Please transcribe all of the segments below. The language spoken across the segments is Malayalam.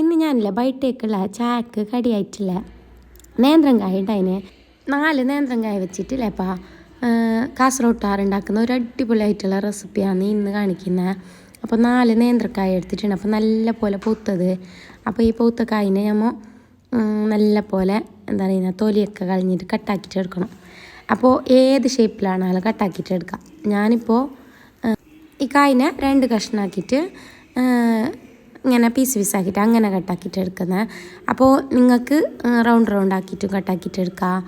ഇന്ന് ഞാനില്ല ബൈട്ടേക്കുള്ള ചായക്ക് കടിയായിട്ടില്ല. നേന്ത്രം കായ ഉണ്ടായിന് നാല് നേന്ത്രം കായ വെച്ചിട്ടില്ലേപ്പാ കാസർഗോട്ടാർ ഉണ്ടാക്കുന്ന ഒരു അടിപൊളിയായിട്ടുള്ള റെസിപ്പിയാണ് ഇന്ന് കാണിക്കുന്നത് അപ്പോൾ നാല് നേന്ത്രക്കായ എടുത്തിട്ടുണ്ട്. അപ്പോൾ നല്ല പോലെ പൂത്തത്. അപ്പോൾ ഈ പൂത്ത കായിനെ നമ്മൾ നല്ല പോലെ എന്താ പറയുക തൊലിയൊക്കെ കളഞ്ഞിട്ട് കട്ടാക്കിയിട്ട് എടുക്കണം. അപ്പോൾ ഏത് ഷേപ്പിലാണ് ഷേപ്പിലാണാലും കട്ടാക്കിയിട്ട് എടുക്കാം? ഞാനിപ്പോൾ ഈ കായിനെ രണ്ട് കഷ്ണാക്കിയിട്ട് ഇങ്ങനെ പീസ് പീസാക്കിയിട്ട് അങ്ങനെ കട്ടാക്കിയിട്ട് എടുക്കുന്നത് അപ്പോൾ നിങ്ങൾക്ക് റൗണ്ട് റൗണ്ട് ആക്കിയിട്ടും കട്ടാക്കിയിട്ട് എടുക്കാം.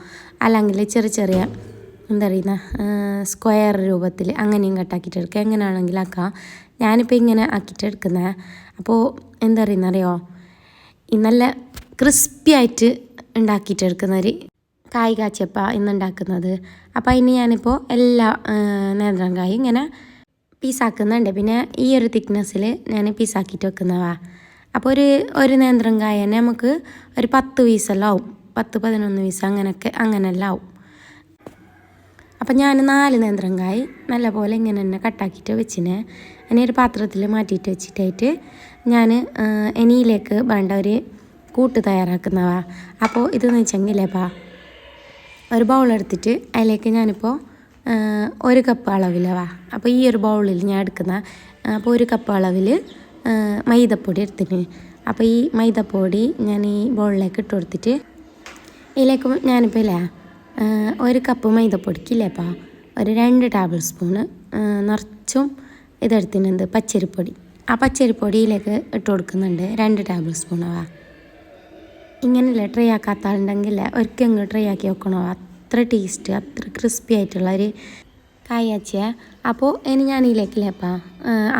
അല്ലെങ്കിൽ ചെറിയ ചെറിയ എന്താ പറയുന്ന സ്ക്വയർ രൂപത്തിൽ അങ്ങനെയും കട്ടാക്കിയിട്ട് എടുക്കുക എങ്ങനെയാണെങ്കിലും ആക്കാം. ഞാനിപ്പോൾ ഇങ്ങനെ ആക്കിയിട്ട് എടുക്കുന്നത് അപ്പോൾ എന്താ പറയുന്ന അറിയോ? ഈ നല്ല ക്രിസ്പി ആയിട്ട് ഉണ്ടാക്കിയിട്ട് എടുക്കുന്ന ഒരു കായ് കാച്ചപ്പ ഇന്നുണ്ടാക്കുന്നത് അപ്പോൾ അതിന് ഞാനിപ്പോൾ എല്ലാ നേന്ത്രക്കായും ഇങ്ങനെ പീസാക്കുന്നുണ്ട്. പിന്നെ ഈ ഒരു തിക്നെസ്സിൽ ഞാൻ പീസാക്കിയിട്ട് വെക്കുന്നതാ. അപ്പോൾ ഒരു ഒരു നേന്ത്രം കായ തന്നെ നമുക്ക് ഒരു പത്ത് പീസെല്ലാം ആവും. പത്ത് പതിനൊന്ന് പീസ് അങ്ങനെയൊക്കെ അങ്ങനെയെല്ലാം ആവും. അപ്പം ഞാൻ നാല് നേന്ത്രങ്കായ് നല്ല പോലെ ഇങ്ങനെ തന്നെ കട്ടാക്കിയിട്ട് വെച്ചിന്. ഇനി ഒരു പാത്രത്തിൽ മാറ്റിയിട്ട് വെച്ചിട്ടായിട്ട് ഞാൻ എനിയിലേക്ക് വേണ്ട ഒരു കൂട്ട് തയ്യാറാക്കുന്നവാ അപ്പോൾ ഇതെന്ന് വെച്ചെങ്കിലേപ്പാ ഒരു ബൗൾ എടുത്തിട്ട് അതിലേക്ക് ഞാനിപ്പോൾ ഒരു കപ്പ് അളവിലവാ അപ്പോൾ ഈ ഒരു ബൗളിൽ ഞാൻ എടുക്കുന്ന അപ്പോൾ ഒരു കപ്പ് അളവിൽ മൈദപ്പൊടി എടുത്തിന്. അപ്പോൾ ഈ മൈദപ്പൊടി ഞാൻ ഈ ബൗളിലേക്ക് ഇട്ട് കൊടുത്തിട്ട് ഇതിലേക്ക് ഞാനിപ്പോൾ ഇല്ലേ ഒരു കപ്പ് മൈദപ്പൊടിക്കില്ലേപ്പാ ഒരു രണ്ട് ടേബിൾ സ്പൂണ് നിറച്ചും ഇതെടുത്തിട്ടുണ്ട് പച്ചരിപ്പൊടി. ആ പച്ചരിപ്പൊടിയിലേക്ക് ഇട്ട് കൊടുക്കുന്നുണ്ട് രണ്ട് ടേബിൾ സ്പൂണാവാ ഇങ്ങനെയല്ലേ ട്രൈ ആക്കാത്ത ആളുണ്ടെങ്കിൽ ഒരിക്കലും ട്രൈ ആക്കി വെക്കണോ അത്ര ടേസ്റ്റ് അത്ര ക്രിസ്പി ആയിട്ടുള്ള ഒരു കായാച്ചിയ അപ്പോൾ ഇനി ഞാൻ ഇതിലേക്കില്ലേപ്പാ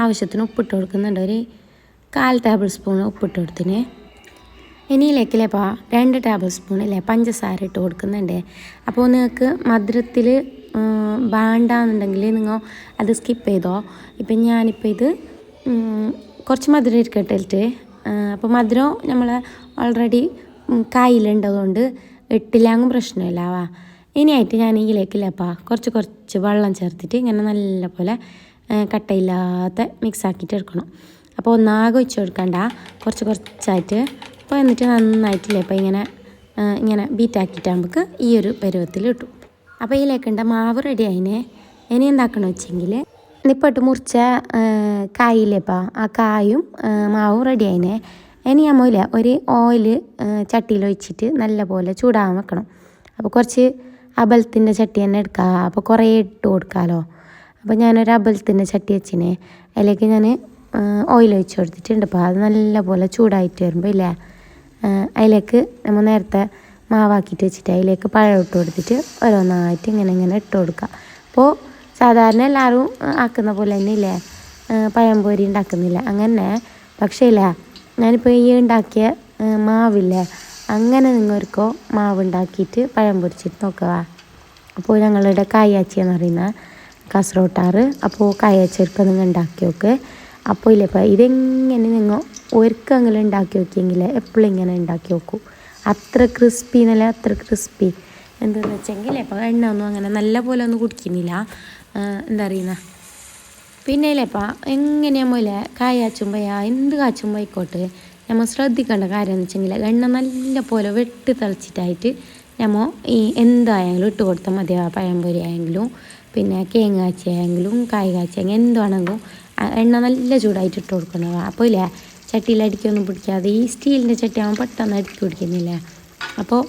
ആവശ്യത്തിന് ഉപ്പിട്ട് കൊടുക്കുന്നുണ്ട്. ഒരു കാൽ ടേബിൾ സ്പൂൺ ഉപ്പിട്ട് കൊടുത്തിന്. ഇനി ഇതിലേക്കില്ലേപ്പാ രണ്ട് ടേബിൾ സ്പൂൺ സ്പൂണില്ലേ പഞ്ചസാര ഇട്ട് കൊടുക്കുന്നുണ്ട്. അപ്പോൾ നിങ്ങൾക്ക് മധുരത്തിൽ വേണ്ടാന്നുണ്ടെങ്കിൽ നിങ്ങൾ അത് സ്കിപ്പ് ചെയ്തോ. ഇപ്പം ഞാനിപ്പോൾ ഇത് കുറച്ച് മധുരം ഇരിക്കട്ടെ അപ്പോൾ മധുരം നമ്മൾ ഓൾറെഡി കായിലുണ്ടതുകൊണ്ട് ഇട്ടില്ലാങ്ങും പ്രശ്നമില്ലാവാ ഇനിയായിട്ട് ഞാൻ ഈ ഇതിലേക്കില്ലപ്പാ കുറച്ച് കുറച്ച് വെള്ളം ചേർത്തിട്ട് ഇങ്ങനെ നല്ലപോലെ കട്ടയില്ലാത്ത മിക്സ് ആക്കിയിട്ട് എടുക്കണം. അപ്പോൾ ഒന്നാകെ ഒഴിച്ച് കൊടുക്കണ്ട കുറച്ച് കുറച്ചായിട്ട്. അപ്പോൾ എന്നിട്ട് നന്നായിട്ടില്ലേ? അപ്പോൾ ഇങ്ങനെ ഇങ്ങനെ ബീറ്റാക്കിയിട്ട് നമുക്ക് ഈ ഒരു പരുവത്തിൽ കിട്ടും അപ്പോൾ ഈ ഇതിലേക്കുണ്ട മാവ് റെഡി ആയിനെ. ഇനി എന്താക്കണം വെച്ചെങ്കിൽ നിപ്പിട്ട് മുറിച്ച കായില്ലേപ്പാ ആ കായും മാവും റെഡി ആയിനെ. ഇനി നമ്മളില്ല ഒരു ഓയിൽ ചട്ടിയിൽ ഒഴിച്ചിട്ട് നല്ലപോലെ ചൂടാകാൻ വെക്കണം. അപ്പോൾ കുറച്ച് അബലത്തിന്റെ ചട്ടി തന്നെ എടുക്കുക അപ്പോൾ കുറേ ഇട്ട് കൊടുക്കാമല്ലോ അപ്പോൾ ഞാനൊരു അബലത്തിന്റെ ചട്ടി വെച്ചിനെ. അതിലേക്ക് ഞാൻ ഓയിൽ ഒഴിച്ച് കൊടുത്തിട്ടുണ്ട് അപ്പോൾ അത് നല്ലപോലെ ചൂടായിട്ട് വരുമ്പോൾ ഇല്ലേ? അതിലേക്ക് നമ്മൾ നേരത്തെ മാവാക്കിയിട്ട് വെച്ചിട്ട് അതിലേക്ക് പഴം ഇട്ട് കൊടുത്തിട്ട് ഓരോന്നായിട്ട് ഇങ്ങനെ ഇങ്ങനെ ഇട്ട് കൊടുക്കുക അപ്പോൾ സാധാരണ എല്ലാവരും ആക്കുന്ന പോലെ തന്നെ ഇല്ലേ? പഴംപൊരി ഉണ്ടാക്കുന്നില്ല. അങ്ങനെ പക്ഷേ ഇല്ല? ഞാനിപ്പോൾ ഈ ഉണ്ടാക്കിയ മാവില്ലേ? അങ്ങനെ നിങ്ങൾക്കോ മാവ് ഉണ്ടാക്കിയിട്ട് പഴം പൊരിച്ചിട്ട് നോക്കുക. അപ്പോൾ ഞങ്ങളുടെ കായാച്ചി എന്ന് പറയുന്ന കാസറോട്ടാറ് അപ്പോൾ കായാച്ചിയൊക്കെ നിങ്ങൾ ഉണ്ടാക്കി നോക്ക്. അപ്പോൾ ഇല്ലപ്പോൾ ഇതെങ്ങനെ നിങ്ങൾ ഒരിക്കലെങ്കിലും ഉണ്ടാക്കി നോക്കിയെങ്കിൽ എപ്പോഴും ഇങ്ങനെ ഉണ്ടാക്കി നോക്കൂ. അത്ര ക്രിസ്പി എന്നല്ല അത്ര ക്രിസ്പി എന്താണെന്ന് വെച്ചെങ്കിൽ ഇപ്പോൾ എണ്ണ ഒന്നും അങ്ങനെ നല്ല പോലെ ഒന്നും കുടിക്കുന്നില്ല. എന്താ പറയുന്ന? പിന്നെ ഇല്ലേപ്പാ എങ്ങനെയാകുമ്പോൾ കാച്ചുമ്പോൾ എന്ത് കാച്ചുമ്പോൾ ആയിക്കോട്ടെ നമ്മൾ ശ്രദ്ധിക്കേണ്ട കാര്യം എന്ന് വെച്ചെങ്കിൽ എണ്ണ നല്ല പോലെ വെട്ടി തിളച്ചിട്ടായിട്ട് നമ്മൾ ഈ എന്തായാലും ഇട്ട് കൊടുത്താൽ മതിയാ പഴംപൊരി ആയെങ്കിലും പിന്നെ കേങ്ങ് കാച്ചിയായെങ്കിലും കായ് കാച്ചിയെങ്കിൽ എന്തുവാണെങ്കിലും എണ്ണ നല്ല ചൂടായിട്ട് ഇട്ട് കൊടുക്കണം. അപ്പോൾ ഇല്ലേ? ചട്ടിയിൽ അടിക്കൊന്നും പിടിക്കാതെ ഈ സ്റ്റീലിന്റെ ചട്ടിയാകുമ്പോൾ പെട്ടെന്ന് അടുക്കി പിടിക്കുന്നില്ല? അപ്പോൾ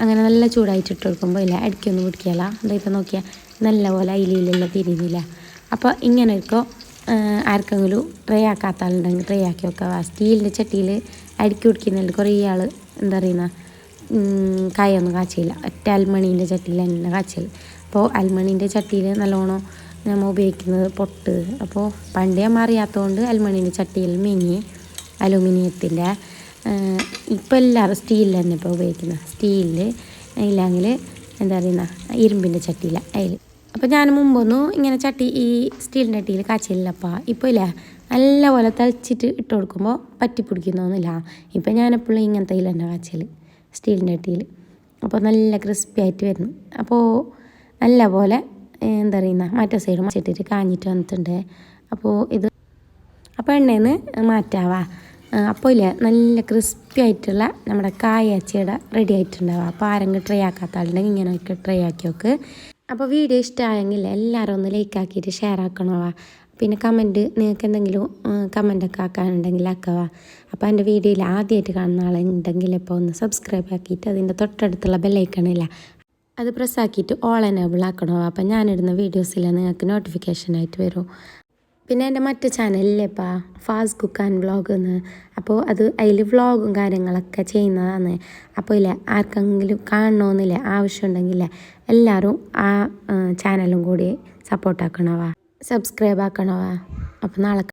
അങ്ങനെ നല്ല ചൂടായിട്ട് ഇട്ട് കൊടുക്കുമ്പോൾ ഇല്ല? അടിക്കൊന്നും പിടിക്കില്ല എന്താ ഇപ്പം നോക്കിയാൽ നല്ല പോലെ അയിലെല്ലാം തിരിയുന്നില്ല അപ്പോൾ ഇങ്ങനെ ഇപ്പോൾ ആർക്കെങ്കിലും ട്രൈ ആക്കാത്ത ആളുണ്ടെങ്കിൽ ട്രൈ ആക്കി വെക്കുക. സ്റ്റീലിന്റെ ചട്ടിയിൽ അടുക്കി കുടിക്കുന്നതിൽ കുറേ ആൾ എന്താ പറയുന്ന കായൊന്നും കാച്ചില്ല. ഒറ്റ അൽമണീന്റെ ചട്ടിയിൽ തന്നെ കാച്ചൽ അപ്പോൾ അൽമണീന്റെ ചട്ടിയിൽ നല്ലോണം നമ്മൾ ഉപയോഗിക്കുന്നത് പൊട്ട്. അപ്പോൾ പണ്ടേ നമ്മൾ അറിയാത്തതുകൊണ്ട് അൽമണീന്റെ ചട്ടിയിൽ മിനി അലുമിനിയത്തിന്റെ ഇപ്പോൾ എല്ലാവരും സ്റ്റീലിൽ തന്നെ ഇപ്പോൾ ഉപയോഗിക്കുന്നത്. സ്റ്റീലിൽ ഇല്ലെങ്കിൽ എന്താ പറയുന്ന ഇരുമ്പിന്റെ ചട്ടിയില്ല അതിൽ അപ്പോൾ ഞാൻ മുമ്പൊന്നും ഇങ്ങനെ ചട്ടി ഈ സ്റ്റീലിന്റെ ചട്ടിയിൽ കാച്ചില്ലപ്പാ ഇപ്പോൾ ഇല്ല. നല്ലപോലെ തളിച്ചിട്ട് ഇട്ട് കൊടുക്കുമ്പോൾ പറ്റി പിടിക്കുന്നൊന്നുമില്ല ഇപ്പം ഞാനെപ്പോഴും ഇങ്ങനത്തെ തന്നെ കാച്ചൽ സ്റ്റീലിന്റെ ചട്ടിയിൽ അപ്പോൾ നല്ല ക്രിസ്പി ആയിട്ട് വരുന്നു. അപ്പോൾ നല്ല പോലെ എന്താ പറയുന്ന മറ്റേ സൈഡ് മച്ചിട്ടിട്ട് കാഞ്ഞിട്ട് വന്നിട്ടുണ്ട്. അപ്പോൾ ഇത് അപ്പോൾ എണ്ണയിൽ നിന്ന് മാറ്റാവാ അപ്പോൾ ഇല്ലേ നല്ല ക്രിസ്പി ആയിട്ടുള്ള നമ്മുടെ കായച്ചയുടെ റെഡി ആയിട്ടുണ്ടാവുക അപ്പോൾ ആരെങ്കിലും ട്രൈ ആക്കാത്ത ആളുണ്ടെങ്കിൽ ഇങ്ങനെയൊക്കെ ട്രൈ ആക്കി നോക്ക്. അപ്പോൾ വീഡിയോ ഇഷ്ടമായെങ്കിൽ എല്ലാവരും ഒന്ന് ലൈക്ക് ആക്കിയിട്ട് ഷെയർ ആക്കണവാ പിന്നെ കമന്റ് നിങ്ങൾക്ക് എന്തെങ്കിലും കമന്റൊക്കെ ആക്കാനുണ്ടെങ്കിൽ ആക്കവാ അപ്പോൾ എന്റെ വീഡിയോയിൽ ആദ്യമായിട്ട് കാണുന്ന ആളുണ്ടെങ്കിൽ ഇപ്പോൾ ഒന്ന് സബ്സ്ക്രൈബ് ആക്കിയിട്ട് അതിന്റെ തൊട്ടടുത്തുള്ള ബെല്ലൈക്കണില്ല അത് പ്രസ്സാക്കിയിട്ട് ഓൾ എനേബിൾ ആക്കണോ അപ്പം ഞാനിടുന്ന വീഡിയോസിൽ നിങ്ങൾക്ക് നോട്ടിഫിക്കേഷൻ ആയിട്ട് വരും. പിന്നെ എന്റെ മറ്റു ചാനലില്ലേപ്പാ ഫാസ്റ്റ് കുക്ക് ആൻഡ് വ്ളോഗ് എന്ന് അപ്പോൾ അത് അതിൽ വ്ളോഗും കാര്യങ്ങളൊക്കെ ചെയ്യുന്നതാണ് അപ്പോൾ ഇല്ലേ ആർക്കെങ്കിലും കാണണമെന്നില്ലേ ആവശ്യമുണ്ടെങ്കിൽ എല്ലാവരും ആ ചാനലും കൂടി സപ്പോർട്ടാക്കണവാ സബ്സ്ക്രൈബ് ആക്കണവാ. അപ്പോൾ നാളെ